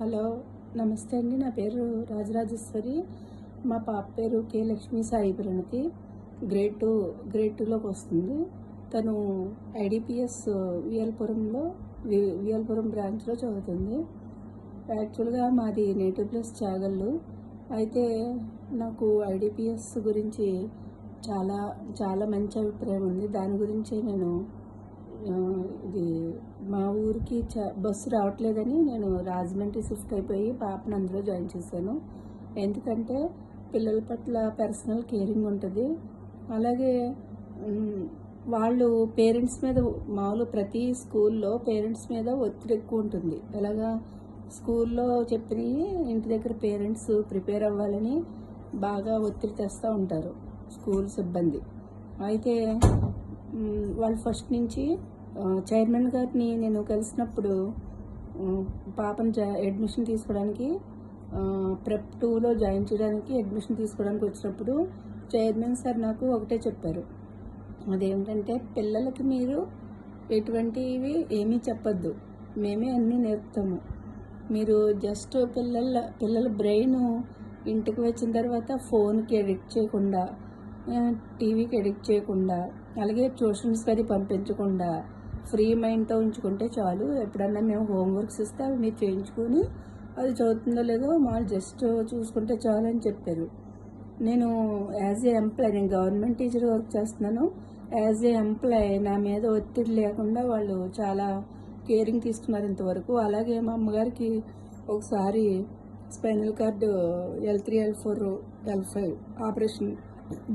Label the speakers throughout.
Speaker 1: Hello నమస్తే అండి. నా పేరు రాజరాజేశ్వరి. మా పాప పేరు K Lakshmi Sai Pranathi. Grade two grade టూలోకి వస్తుంది. తను ఐడిపిఎస్ వియల్పురంలో వి- వియల్పురం బ్రాంచ్లో చదువుతుంది. యాక్చువల్గా మాది నేటివ్ ప్లస్ చాగళ్ళు అయితే నాకు ఐడిపిఎస్ గురించి చాలా చాలా మంచి అభిప్రాయం ఉంది. దాని గురించి నేను ఇది ఊరికి చ బస్సు రావట్లేదని నేను రాజమండ్రి షిఫ్ట్ అయిపోయి పాపను అందులో జాయిన్ చేశాను. ఎందుకంటే పిల్లల పట్ల పర్సనల్ కేరింగ్ ఉంటుంది. అలాగే వాళ్ళు పేరెంట్స్ మీద మామూలు ప్రతి స్కూల్లో పేరెంట్స్ మీద ఒత్తిడి ఎక్కువ ఉంటుంది. ఎలాగా స్కూల్లో చెప్పినవి ఇంటి దగ్గర పేరెంట్స్ ప్రిపేర్ అవ్వాలని బాగా ఒత్తిడి తెస్తూ ఉంటారు స్కూల్ సిబ్బంది. అయితే వాళ్ళు ఫస్ట్ నుంచి చైర్మన్ గారిని నేను కలిసినప్పుడు పాపను జా అడ్మిషన్ తీసుకోవడానికి ప్రెప్ టూలో జాయిన్ చేయడానికి అడ్మిషన్ తీసుకోవడానికి వచ్చినప్పుడు చైర్మన్ సార్ నాకు ఒకటే చెప్పారు. అదేమిటంటే పిల్లలకి మీరు ఎటువంటివి ఏమీ చెప్పొద్దు. మేమే అన్నీ నేర్పుతాము. మీరు జస్ట్ పిల్లల పిల్లల బ్రెయిన్ ఇంటికి వచ్చిన తర్వాత ఫోన్కి ఎడిక్ట్ చేయకుండా టీవీకి ఎడిక్ట్ చేయకుండా అలాగే ట్యూషన్స్ అది పంపించకుండా ఫ్రీ మైండ్తో ఉంచుకుంటే చాలు. ఎప్పుడన్నా మేము హోంవర్క్స్ ఇస్తే అవి మీరు చేయించుకొని అది చదువుతుందో లేదో మా జస్ట్ చూసుకుంటే చాలు అని చెప్పారు. నేను యాజ్ ఏ ఎంప్లాయ్ నేను గవర్నమెంట్ టీచర్ వర్క్ చేస్తున్నాను. యాజ్ ఏ ఎంప్లాయ్ నా మీద ఒత్తిడి లేకుండా వాళ్ళు చాలా కేరింగ్ తీసుకున్నారు ఇంతవరకు. అలాగే మా అమ్మగారికి ఒకసారి spinal cord L three L four L five operation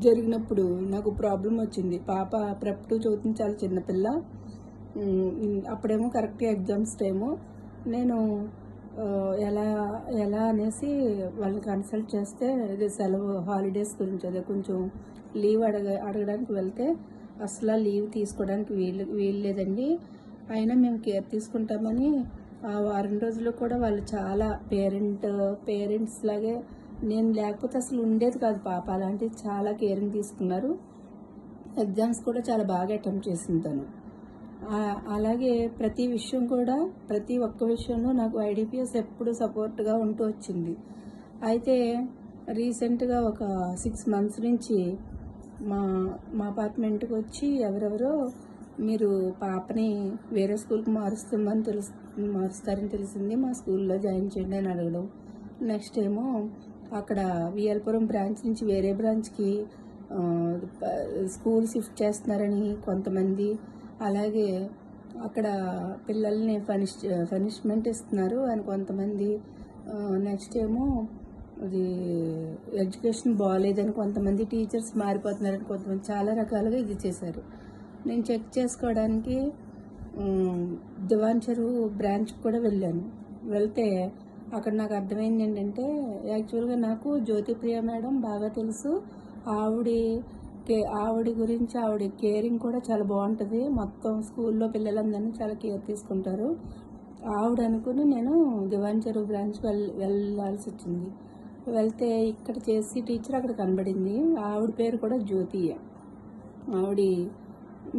Speaker 1: జరిగినప్పుడు నాకు ప్రాబ్లం వచ్చింది. పాప ప్రెప్ టూ చదువుతుంది చాలా చిన్నపిల్ల అప్పుడేమో కరెక్ట్గా ఎగ్జామ్స్ టైము. నేను ఎలా ఎలా అనేసి వాళ్ళని కన్సల్ట్ చేస్తే ఇది సెలవు హాలిడేస్ గురించి అదే కొంచెం లీవ్ అడగ అడగడానికి వెళ్తే అసలు లీవ్ తీసుకోవడానికి వీలు వీలు లేదండి. అయినా మేము కేర్ తీసుకుంటామని ఆ వారం రోజులు కూడా వాళ్ళు చాలా పేరెంట్ పేరెంట్స్ లాగే నేను లేకపోతే అసలు ఉండేది కాదు పాప. అలాంటివి చాలా కేరింగ్ తీసుకున్నారు. ఎగ్జామ్స్ కూడా చాలా బాగా అటెంప్ట్ చేసింది తను. అలాగే ప్రతి విషయం కూడా ప్రతి ఒక్క విషయంలో నాకు ఐడిపిఎస్ ఎప్పుడు సపోర్ట్గా ఉంటూ వచ్చింది. అయితే రీసెంట్గా ఒక సిక్స్ మంత్స్ నుంచి మా మా అపార్ట్మెంట్కి వచ్చి ఎవరెవరో మీరు పాపని వేరే స్కూల్కి మారుస్తుందని తెలుసు మారుస్తారని తెలిసింది. మా స్కూల్లో జాయిన్ చేయండి అని అడగడం. నెక్స్ట్ ఏమో అక్కడ వియల్పురం బ్రాంచ్ నుంచి వేరే బ్రాంచ్కి స్కూల్ షిఫ్ట్ చేస్తున్నారని కొంతమంది అలాగే అక్కడ పిల్లల్ని పనిష్ పనిష్మెంట్ ఇస్తున్నారు. అని కొంతమంది నెక్స్ట్ ఏమో అది ఎడ్యుకేషన్ బాగాలేదని కొంతమంది టీచర్స్ మారిపోతున్నారని కొంతమంది చాలా రకాలుగా ఇది చేశారు. నేను చెక్ చేసుకోవడానికి దివాన్ చెరువు బ్రాంచ్కి కూడా వెళ్ళాను. వెళ్తే అక్కడ నాకు అర్థమైంది ఏంటంటే యాక్చువల్గా నాకు జ్యోతిప్రియ మేడం బాగా తెలుసు. ఆవిడ కే ఆవిడ గురించి ఆవిడ కేరింగ్ కూడా చాలా బాగుంటుంది. మొత్తం స్కూల్లో పిల్లలందరినీ చాలా కేర్ తీసుకుంటారు. ఆవిడ అనుకుని నేను దివాన్ చెరువు బ్రాంచ్ వెళ్ వెళ్ళాల్సి వచ్చింది. వెళ్తే ఇక్కడ చేసి టీచర్ అక్కడ కనబడింది. ఆవిడ పేరు కూడా జ్యోతియే ఆవిడ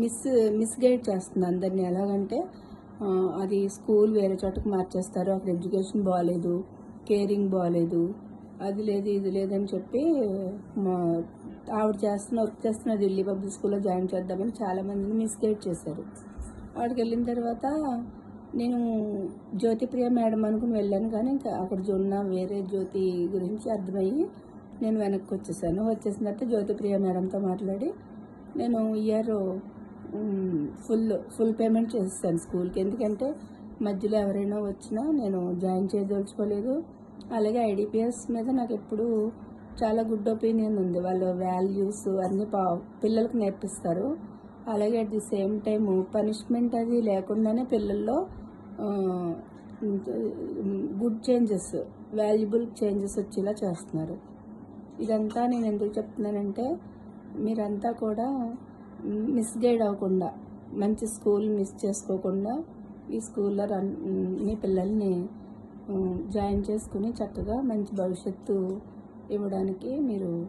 Speaker 1: మిస్ మిస్గైడ్ చేస్తుంది అందరినీ. ఎలాగంటే అది స్కూల్ వేరే చోటకి మార్చేస్తారు. అక్కడ ఎడ్యుకేషన్ బాగాలేదు కేరింగ్ బాగాలేదు అది లేదు ఇది లేదని చెప్పి మా ఆవిడ చేస్తున్న వర్క్ చేస్తున్న ఢిల్లీ పబ్లిక్ స్కూల్లో జాయిన్ చేద్దామని చాలామందిని మిస్గైడ్ చేశారు. అక్కడికి వెళ్ళిన తర్వాత నేను జ్యోతిప్రియ మేడం అనుకుని వెళ్ళాను కానీ ఇంకా అక్కడ ఉన్న వేరే జ్యోతి గురించి అర్థమయ్యి నేను వెనక్కి వచ్చేసాను. వచ్చేసిన తర్వాత జ్యోతిప్రియ మేడంతో మాట్లాడి నేను ఇయర్ ఫుల్ ఫుల్ పేమెంట్ చేసేసాను స్కూల్కి. ఎందుకంటే మధ్యలో ఎవరైనా వచ్చినా నేను జాయిన్ చేయదలుచుకోలేదు. అలాగే ఐడిపిఎస్ మీద నాకు ఎప్పుడూ చాలా గుడ్ ఒపీనియన్ ఉంది. వాళ్ళ వాల్యూస్ అన్నీ పా పిల్లలకు నేర్పిస్తారు. అలాగే at the same time punishment అది లేకుండానే పిల్లల్లో గుడ్ చేంజెస్ వాల్యుబుల్ చేంజెస్ వచ్చేలా చేస్తున్నారు. ఇదంతా నేను ఎందుకు చెప్తున్నానంటే మీరంతా కూడా మిస్గైడ్ అవ్వకుండా మంచి స్కూల్ మిస్ చేసుకోకుండా ఈ స్కూల్లో రన్ మీ పిల్లల్ని జాయిన్ చేసుకుని చక్కగా మంచి భవిష్యత్తు ఇవ్వడానికి మీరు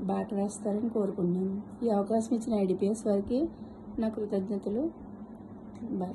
Speaker 1: బాట వేస్తారని కోరుకుంటున్నాను. ఈ అవకాశం ఇచ్చిన ఐడిపిఎస్ వారికి నా కృతజ్ఞతలు. బాయ్.